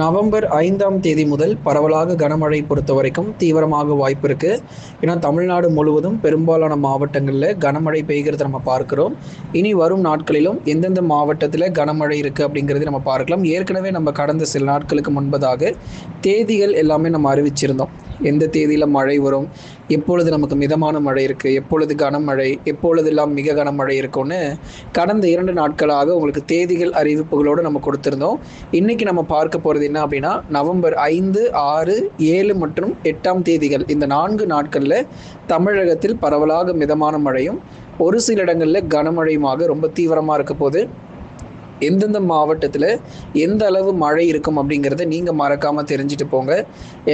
November ஐந்தாம் தேதி முதல் பரவலாக கனமழை பொறுத்த வரைக்கும் தீவிரமாக வாய்ப்பு இருக்கு. ஏன்னா தமிழ்நாடு முழுவதும் பெரும்பாலான மாவட்டங்களில் கனமழை பெய்கிறத நம்ம பார்க்கிறோம். இனி வரும் நாட்களிலும் எந்தெந்த மாவட்டத்தில் கனமழை இருக்கு அப்படிங்கிறது நம்ம பார்க்கலாம். ஏற்கனவே நம்ம கடந்த சில நாட்களுக்கு முன்பதாக தேதிகள் எல்லாமே நம்ம அறிவிச்சிருந்தோம். எந்த தேதியில் மழை வரும்? எப்பொழுது நமக்கு மிதமான மழை இருக்குது எப்பொழுது கனமழை எப்பொழுதெல்லாம் மிக கனமழை இருக்கும்னு கடந்த இரண்டு நாட்களாக உங்களுக்கு தேதிகள் அறிவிப்புகளோடு நம்ம கொடுத்துருந்தோம். இன்னைக்கு நம்ம பார்க்க போகிறது என்ன அப்படின்னா நவம்பர் ஐந்து ஆறு ஏழு மற்றும் எட்டாம் தேதிகள். இந்த நான்கு நாட்களில் தமிழகத்தில் பரவலாக மிதமான மழையும் ஒரு சில இடங்களில் கனமழையுமாக ரொம்ப தீவிரமாக இருக்க போது எந்தெந்த மாவட்டத்தில் எந்த அளவு மழை இருக்கும் அப்படிங்கிறத நீங்கள் மறக்காமல் தெரிஞ்சுட்டு போங்க.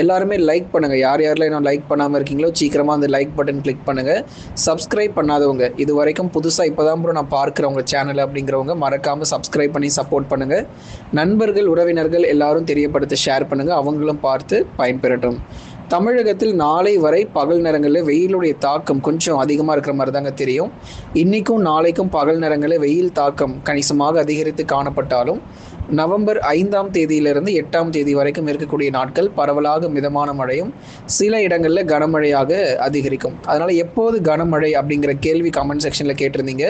எல்லாருமே லைக் பண்ணுங்கள் யார் யாரெல்லாம் இன்னும் லைக் பண்ணாமல் இருக்கீங்களோ சீக்கிரமாக அந்த லைக் பட்டன் கிளிக் பண்ணுங்கள் சப்ஸ்கிரைப் பண்ணாதவங்க இது வரைக்கும் புதுசாக இப்போ தான் ப்ரோ நான் பார்க்குறவங்க சேனல் அப்படிங்கிறவங்க மறக்காமல் சப்ஸ்கிரைப் பண்ணி சப்போர்ட் பண்ணுங்கள் நண்பர்கள் உறவினர்கள் எல்லாரும் தெரியப்படுத்த ஷேர் பண்ணுங்கள் அவங்களும் பார்த்து பயன்பெறட்டும். தமிழகத்தில் நாளை வரை பகல் நேரங்களில் வெயிலுடைய தாக்கம் கொஞ்சம் அதிகமாக இருக்கிற மாதிரி தாங்க தெரியும். இன்றைக்கும் நாளைக்கும் பகல் நேரங்களில் வெயில் தாக்கம் கணிசமாக அதிகரித்து காணப்பட்டாலும் நவம்பர் ஐந்தாம் தேதியிலிருந்து எட்டாம் தேதி வரைக்கும் இருக்கக்கூடிய நாட்கள் பரவலாக மிதமான மழையும் சில இடங்களில் கனமழையாக அதிகரிக்கும். அதனால் எப்போது கனமழை அப்படிங்கிற கேள்வி கமெண்ட் செக்ஷனில் கேட்டிருந்தீங்க.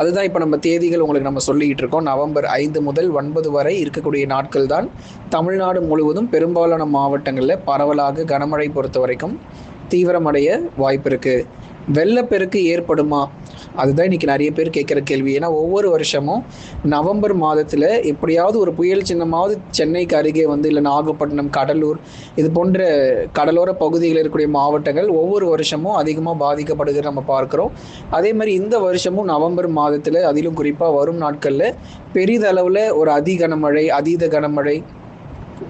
அதுதான் இப்போ நம்ம தேதிகள் உங்களுக்கு நம்ம சொல்லிக்கிட்டு இருக்கோம். நவம்பர் ஐந்து முதல் ஒன்பது வரை இருக்கக்கூடிய நாட்கள் தான். தமிழ்நாடு முழுவதும் பெரும்பாலான மாவட்டங்களில் பரவலாக கனமழை பொறுத்த வரைக்கும் தீவிரமடைய வாய்ப்பு இருக்குது வெள்ளப்பெருக்கு ஏற்படுமா? அதுதான் இன்னைக்கு நிறைய பேர் கேட்குற கேள்வி. ஏன்னா ஒவ்வொரு வருஷமும் நவம்பர் மாதத்தில் எப்படியாவது ஒரு புயல் சின்னமாவது சென்னைக்கு அருகே வந்து இல்லை நாகப்பட்டினம் கடலூர் இது போன்ற கடலோர பகுதிகளில் இருக்கக்கூடிய மாவட்டங்கள் ஒவ்வொரு வருஷமும் அதிகமாக பாதிக்கப்படுகிறது நம்ம பார்க்குறோம். அதே மாதிரி இந்த வருஷமும் நவம்பர் மாதத்தில் அதிலும் குறிப்பாக வரும் நாட்களில் பெரிதளவில் ஒரு அதி கனமழை அதீத கனமழை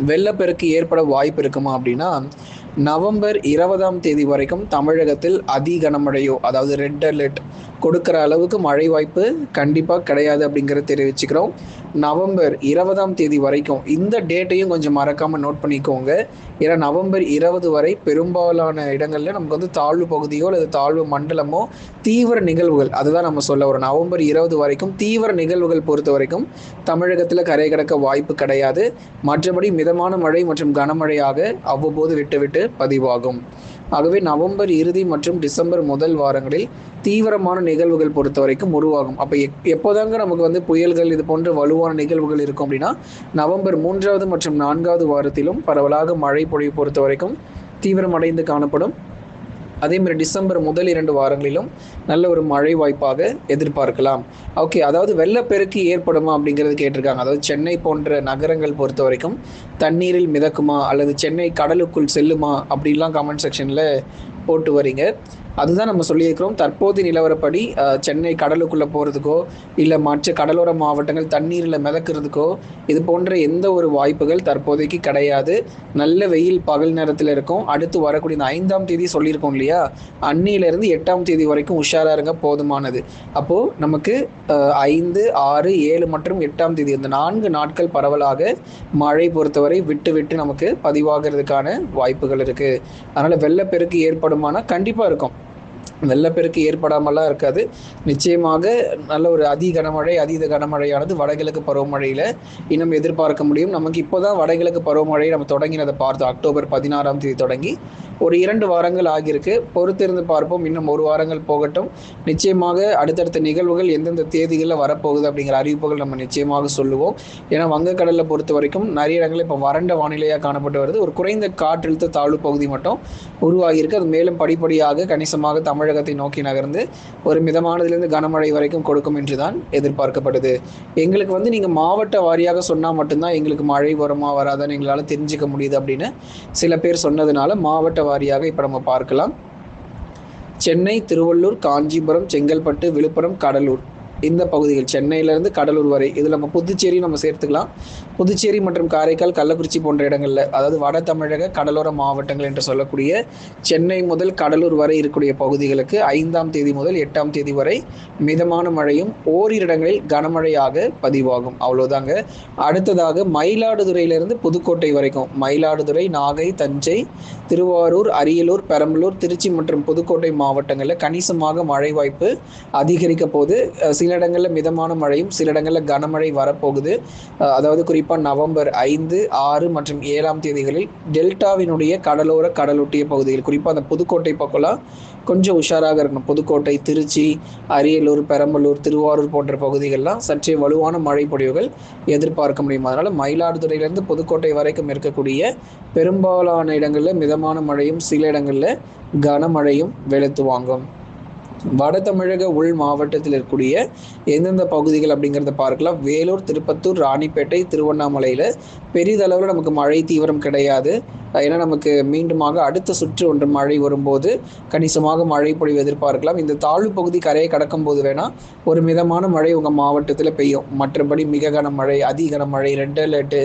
வெள்ளப்பெருக்கு ஏற்பட வாய்ப்பு இருக்குமா அப்படின்னா நவம்பர் இருபதாம் தேதி வரைக்கும் தமிழகத்தில் அதி கனமழையோ அதாவது ரெட் அலர்ட் கொடுக்குற அளவுக்கு மழை வாய்ப்பு கண்டிப்பாக கிடையாது அப்படிங்கிறத தெரிவிச்சுக்கிறோம். நவம்பர் இருபதாம் தேதி வரைக்கும் இந்த டேட்டையும் கொஞ்சம் மறக்காமல் நோட் பண்ணிக்கோங்க. ஏன்னா நவம்பர் இருபது வரை பெரும்பாலான இடங்களில் நமக்கு வந்து தாழ்வு பகுதியோ அல்லது தாழ்வு மண்டலமோ தீவிர நிகழ்வுகள் அதுதான் நம்ம சொல்ல வரோம். நவம்பர் இருபது வரைக்கும் தீவிர நிகழ்வுகள் பொறுத்த வரைக்கும் தமிழகத்தில் கரை கடக்க வாய்ப்பு கிடையாது. மற்றபடி மிதமான மழை மற்றும் கனமழையாக அவ்வப்போது விட்டுவிட்டு பதிவாகும். ஆகவே நவம்பர் இறுதி மற்றும் டிசம்பர் முதல் வாரங்களில் தீவிரமான நிகழ்வுகள் பொறுத்த வரைக்கும் உருவாகும். அப்போ எப் எப்போதாங்க நமக்கு வந்து புயல்கள் இது போன்ற வலுவான நிகழ்வுகள் இருக்கும் அப்படின்னா நவம்பர் மூன்றாவது மற்றும் நான்காவது வாரத்திலும் பரவலாக மழை பொழிவு பொறுத்த வரைக்கும் தீவிரமடைந்து காணப்படும். அதே மாதிரி டிசம்பர் முதல் இரண்டு வாரங்களிலும் நல்ல ஒரு மழை வாய்ப்பாக எதிர்பார்க்கலாம். ஓகே அதாவது வெள்ளப்பெருக்கு ஏற்படுமா அப்படிங்கிறது கேட்டிருக்காங்க. அதாவது சென்னை போன்ற நகரங்கள் பொறுத்த வரைக்கும் தண்ணீரில் மிதக்குமா அல்லது சென்னை கடலுக்குள் செல்லுமா அப்படின்லாம் கமெண்ட் செக்ஷனில் போட்டு வரீங்க. அதுதான் நம்ம சொல்லியிருக்கிறோம். தற்போது நிலவரப்படி சென்னை கடலுக்குள்ளே போகிறதுக்கோ இல்லை மற்ற கடலோர மாவட்டங்கள் தண்ணீரில் மிதக்கிறதுக்கோ இது போன்ற எந்த ஒரு வாய்ப்புகள் தற்போதைக்கு கிடையாது. நல்ல வெயில் பகல் நேரத்தில் இருக்கும். அடுத்து வரக்கூடிய இந்த ஐந்தாம் தேதி சொல்லியிருக்கோம் இல்லையா? அன்னியிலேருந்து எட்டாம் தேதி வரைக்கும் உஷாராக இருங்க போதுமானது. அப்போது நமக்கு ஐந்து ஆறு ஏழு மற்றும் எட்டாம் தேதி இந்த நான்கு நாட்கள் பரவலாக மழை பொறுத்தவரை விட்டு விட்டு நமக்கு பதிவாகிறதுக்கான வாய்ப்புகள் இருக்குது அதனால் வெள்ளப்பெருக்கு ஏற்படுமானா கண்டிப்பாக இருக்கும். வெள்ளப்பெருக்கு ஏற்படாமலாம் இருக்காது. நிச்சயமாக நல்ல ஒரு அதி கனமழை அதீத கனமழையானது வடகிழக்கு பருவமழையில் இன்னும் எதிர்பார்க்க முடியும். நமக்கு இப்போதான் வடகிழக்கு பருவமழை நம்ம தொடங்கினதை பார்த்தோம். அக்டோபர் பதினாறாம் தேதி தொடங்கி ஒரு இரண்டு வாரங்கள் ஆகியிருக்கு. பொறுத்திருந்து பார்ப்போம். இன்னும் ஒரு வாரங்கள் போகட்டும். நிச்சயமாக அடுத்தடுத்த நிகழ்வுகள் எந்தெந்த தேதிகளில் வரப்போகுது அப்படிங்கிற அறிவிப்புகள் நம்ம நிச்சயமாக சொல்லுவோம். ஏன்னா வங்கக்கடலை பொறுத்த வரைக்கும் நிறைய இடங்களில் இப்போ வறண்ட வானிலையாக காணப்பட்டு வருது. ஒரு குறைந்த காற்றழுத்த தாழ்வு பகுதி மட்டும் உருவாகியிருக்கு. அது மேலும் படிப்படியாக கணிசமாக தமிழகத்தை நோக்கி நகர்ந்து ஒரு மிதமானதிலிருந்து கனமழை வரைக்கும் கொடுக்கும் என்று தான் எதிர்பார்க்கப்படுது எங்களுக்கு வந்து நீங்கள் மாவட்ட வாரியாக சொன்னால் மட்டும்தான் எங்களுக்கு மழை வருமா வராதான்னு எங்களால் தெரிஞ்சுக்க முடியுது அப்படின்னு சில பேர் சொன்னதுனால மாவட்ட வாரியாக இப்போ நம்ம பார்க்கலாம். சென்னை திருவள்ளூர் காஞ்சிபுரம் செங்கல்பட்டு விழுப்புரம் கடலூர். இந்த பகுதிகள் சென்னையிலேருந்து கடலூர் வரை. இதில் நம்ம புதுச்சேரி நம்ம சேர்த்துக்கலாம். புதுச்சேரி மற்றும் காரைக்கால் கள்ளக்குறிச்சி போன்ற இடங்களில் அதாவது வட தமிழக கடலோர மாவட்டங்கள் என்று சொல்லக்கூடிய சென்னை முதல் கடலூர் வரை இருக்கக்கூடிய பகுதிகளுக்கு ஐந்தாம் தேதி முதல் எட்டாம் தேதி வரை மிதமான மழையும் ஓரிரு இடங்களில் கனமழையாக பதிவாகும். அவ்வளோதாங்க. அடுத்ததாக மயிலாடுதுறையிலிருந்து புதுக்கோட்டை வரைக்கும். மயிலாடுதுறை நாகை தஞ்சை திருவாரூர் அரியலூர் பெரம்பலூர் திருச்சி மற்றும் புதுக்கோட்டை மாவட்டங்களில் கணிசமாக மழை வாய்ப்பு அதிகரிக்க போது சில சில இடங்களில் மிதமான மழையும் சில இடங்களில் கனமழை வரப்போகுது. அதாவது குறிப்பாக நவம்பர் ஐந்து ஆறு மற்றும் ஏழாம் தேதிகளில் டெல்டாவினுடைய கடலோர கடலொட்டிய பகுதிகள் குறிப்பாக அந்த புதுக்கோட்டை பக்கம்லாம் கொஞ்சம் உஷாராக இருக்கணும். புதுக்கோட்டை திருச்சி அரியலூர் பெரம்பலூர் திருவாரூர் போன்ற பகுதிகள்லாம் சற்றே வலுவான மழை பொழிவுகள் எதிர்பார்க்க முடியும். அதனால் மயிலாடுதுறையிலேருந்து புதுக்கோட்டை வரைக்கும் இருக்கக்கூடிய பெரும்பாலான இடங்களில் மிதமான மழையும் சில இடங்களில் கனமழையும் வெளுத்து வாங்கும். வட தமிழக உள் மாவட்டத்தில் இருக்கக்கூடிய எந்தெந்த பகுதிகள் அப்படிங்கிறத பார்க்கலாம். வேலூர் திருப்பத்தூர் ராணிப்பேட்டை திருவண்ணாமலையில் பெரிதளவில் நமக்கு மழை தீவிரம் கிடையாது. ஏன்னா நமக்கு மீண்டுமாக அடுத்த சுற்று ஒன்று மழை வரும்போது கணிசமாக மழை பொழிவு எதிர்பார்க்கலாம். இந்த தாழ்வு பகுதி கரையை கடக்கும் போது வேணால் ஒரு மிதமான மழை உங்கள் மாவட்டத்தில் பெய்யும். மற்றபடி மிக கனமழை அதி கனமழை ரெண்டு லெட்டு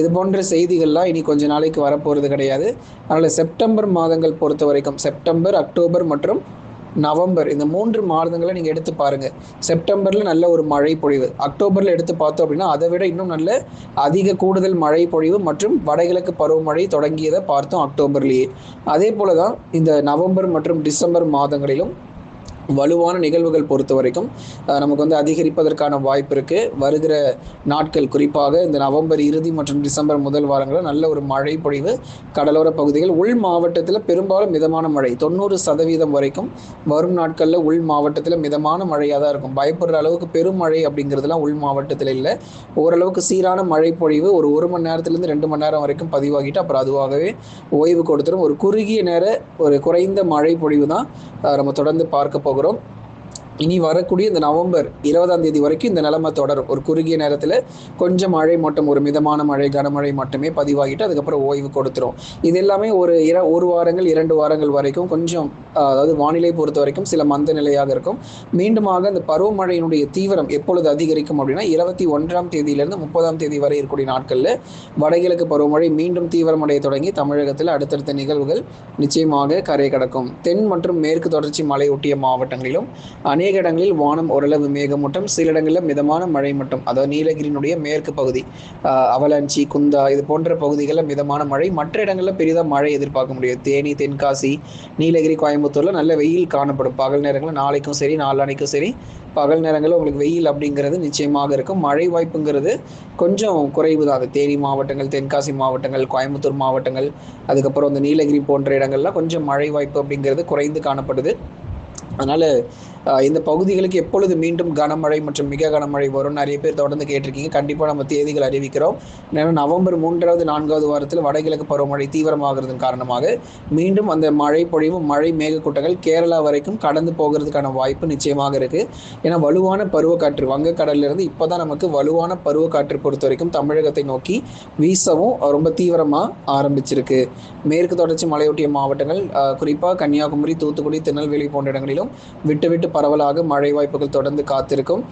இது போன்ற செய்திகள்லாம் இனி கொஞ்ச நாளைக்கு வரப்போகிறது கிடையாது. அதனால் செப்டம்பர் மாதங்கள் பொறுத்த வரைக்கும் செப்டம்பர் அக்டோபர் மற்றும் நவம்பர் இந்த மூன்று மாதங்களை நீங்கள் எடுத்து பாருங்கள் செப்டம்பரில் நல்ல ஒரு மழை பொழிவு. அக்டோபரில் எடுத்து பார்த்தோம் அப்படின்னா அதை விட இன்னும் நல்ல அதிக கூடுதல் மழை பொழிவு மற்றும் வடகிழக்கு பருவமழை தொடங்கியதை பார்த்தோம் அக்டோபர்லேயே. அதே போல தான் இந்த நவம்பர் மற்றும் டிசம்பர் மாதங்களிலும் வலுவான நிகழ்வுகள் பொறுத்த வரைக்கும் நமக்கு வந்து அதிகரிப்பதற்கான வாய்ப்பு இருக்கு. வருகிற நாட்கள் குறிப்பாக இந்த நவம்பர் இறுதி மற்றும் டிசம்பர் முதல் வாரங்களில் நல்ல ஒரு மழை பொழிவு கடலோர பகுதிகள் உள் மாவட்டத்தில் பெரும்பாலும் மிதமான மழை. தொண்ணூறு சதவீதம் வரைக்கும் வரும் நாட்களில் உள் மாவட்டத்தில் மிதமான மழையாக தான் இருக்கும். பயப்படுற அளவுக்கு பெரும் மழை அப்படிங்கிறதுலாம் உள் மாவட்டத்தில் இல்லை. ஓரளவுக்கு சீரான மழை பொழிவு ஒரு ஒரு மணி நேரத்துலேருந்து ரெண்டு மணி நேரம் வரைக்கும் பதிவாகிட்டு அப்புறம் அதுவாகவே ஓய்வு கொடுத்துரும். ஒரு குறுகிய நேர ஒரு குறைந்த மழை பொழிவு தான் நம்ம தொடர்ந்து பார்க்க போகிறோம். போகிறோம். இனி வரக்கூடிய இந்த நவம்பர் இருபதாம் தேதி வரைக்கும் இந்த நிலைமை தொடரும். ஒரு குறுகிய நேரத்தில் கொஞ்சம் மழை மட்டும் ஒரு மிதமான மழை கனமழை மட்டுமே பதிவாகிட்டு அதுக்கப்புறம் ஓய்வு கொடுத்துரும். இது எல்லாமே ஒரு இர ஒரு வாரங்கள் இரண்டு வாரங்கள் வரைக்கும் கொஞ்சம் அதாவது வானிலை பொறுத்த வரைக்கும் சில மந்த நிலையாக இருக்கும். மீண்டுமாக அந்த பருவமழையினுடைய தீவிரம் எப்பொழுது அதிகரிக்கும் அப்படின்னா இருபத்தி ஒன்றாம் தேதியிலிருந்து முப்பதாம் தேதி வரை இருக்கக்கூடிய நாட்களில் வடகிழக்கு பருவமழை மீண்டும் தீவிரமடைய தொடங்கி தமிழகத்தில் அடுத்தடுத்த நிகழ்வுகள் நிச்சயமாக கரை கடக்கும். தென் மற்றும் மேற்கு தொடர்ச்சி மலையொட்டிய மாவட்டங்களிலும் அநேக அநேக இடங்களில் வானம் ஓரளவு மேகமூட்டம் சில இடங்களில் மிதமான மழை மட்டும். அதாவது நீலகிரியினுடைய மேற்கு பகுதி அவலாஞ்சி குந்தா இது போன்ற பகுதிகளில் மிதமான மழை. மற்ற இடங்களில் பெரிதாக மழை எதிர்பார்க்க முடியாது. தேனி தென்காசி நீலகிரி கோயம்புத்தூரில் நல்ல வெயில் காணப்படும். பகல் நேரங்களில் நாளைக்கும் சரி நாளானைக்கும் சரி பகல் நேரங்களில் உங்களுக்கு வெயில் அப்படிங்கிறது நிச்சயமாக இருக்கும். மழை வாய்ப்புங்கிறது கொஞ்சம் குறைவு தான். அது தேனி மாவட்டங்கள் தென்காசி மாவட்டங்கள் கோயம்புத்தூர் மாவட்டங்கள் அதுக்கப்புறம் இந்த நீலகிரி போன்ற இடங்கள்லாம் கொஞ்சம் மழை வாய்ப்பு அப்படிங்கிறது குறைந்து காணப்படுது. அதனால் இந்த பகுதிகளுக்கு எப்பொழுது மீண்டும் கனமழை மற்றும் மிக கனமழை வரும் நிறைய பேர் தொடர்ந்து கேட்டிருக்கீங்க. கண்டிப்பாக நம்ம தேதிகள் அறிவிக்கிறோம். ஏன்னா நவம்பர் மூன்றாவது நான்காவது வாரத்தில் வடகிழக்கு பருவமழை தீவிரமாகிறதன் காரணமாக மீண்டும் அந்த மழை பொழிவு மழை மேகக்கூட்டங்கள் கேரளா வரைக்கும் கடந்து போகிறதுக்கான வாய்ப்பு நிச்சயமாக இருக்குது ஏன்னா வலுவான பருவக்காற்று வங்கக்கடலிருந்து இப்போதான் நமக்கு வலுவான பருவக்காற்று பொறுத்த வரைக்கும் தமிழகத்தை நோக்கி வீசவும் ரொம்ப தீவிரமாக ஆரம்பிச்சிருக்கு. மேற்கு தொடர்ச்சி மலையொட்டிய மாவட்டங்கள் குறிப்பாக கன்னியாகுமரி தூத்துக்குடி திருநெல்வேலி போன்ற இடங்களிலும் விட்டு விட்டு பரவலாக மழை வாய்ப்புகள் தொடர்ந்து காத்திருக்கும்.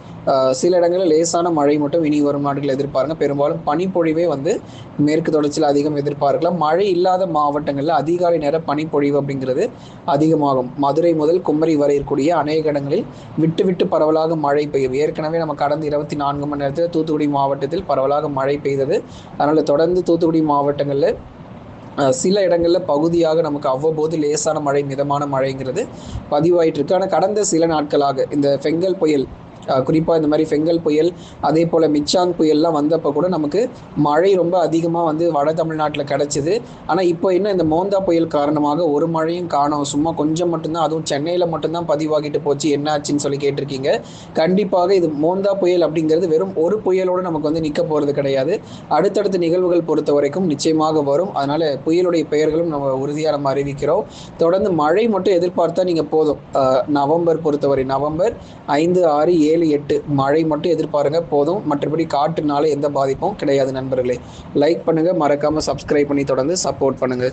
சில இடங்களில் லேசான மழை மட்டும் இனி வரும் நாடுகள் எதிர்பாருங்க. பெரும்பாலும் பனிப்பொழிவே வந்து மேற்கு தொடர்ச்சியில் அதிகம் எதிர்பார்க்கலாம். மழை இல்லாத மாவட்டங்களில் அதிகாலை நேர பனிப்பொழிவு அப்படிங்கிறது அதிகமாகும். மதுரை முதல் குமரி வரை இருக்கக்கூடிய அநேக இடங்களில் விட்டு விட்டு பரவலாக மழை பெய்யும். ஏற்கனவே நம்ம கடந்த இருபத்தி நான்கு மணி நேரத்தில் தூத்துக்குடி மாவட்டத்தில் பரவலாக மழை பெய்தது. அதனால் தொடர்ந்து தூத்துக்குடி மாவட்டங்களில் சில இடங்களில் பகுதியாக நமக்கு அவ்வப்போது லேசான மழை மிதமான மழைங்கிறது பதிவாயிட்டு இருக்கு ஆனால் கடந்த சில நாட்களாக இந்த ஃபெங்கல் புயல் குறிப்பாக இந்த மாதிரி ஃபெங்கல் புயல் அதே போல் மிச்சாங் புயல்லாம் வந்தப்போ கூட நமக்கு மழை ரொம்ப அதிகமாக வந்து வட தமிழ்நாட்டில் கிடச்சிது. ஆனால் இப்போ என்ன இந்த மோந்தா புயல் காரணமாக ஒரு மழையும் காணும். சும்மா கொஞ்சம் மட்டும்தான் அதுவும் சென்னையில் மட்டும்தான் பதிவாகிட்டு போச்சு. என்ன ஆச்சுன்னு சொல்லி கேட்டிருக்கீங்க. கண்டிப்பாக இது மோந்தா புயல் அப்படிங்கிறது வெறும் ஒரு புயலோடு நமக்கு வந்து நிற்க போகிறது கிடையாது. அடுத்தடுத்த நிகழ்வுகள் பொறுத்த வரைக்கும் நிச்சயமாக வரும். அதனால் புயலுடைய பெயர்களும் நம்ம உறுதியாக நம்ம அறிவிக்கிறோம். தொடர்ந்து மழை மட்டும் எதிர்பார்த்தா நீங்கள் போதும். நவம்பர் பொறுத்தவரை நவம்பர் ஐந்து ஆறு ஏழு ஏழு எட்டு மழை மட்டும் எதிர்பாருங்க போதும். மற்றபடி காற்றுனால எந்த பாதிப்பும் கிடையாது நண்பர்களே. லைக் பண்ணுங்க மறக்காம சப்ஸ்கிரைப் பண்ணி தொடர்ந்து சப்போர்ட் பண்ணுங்க.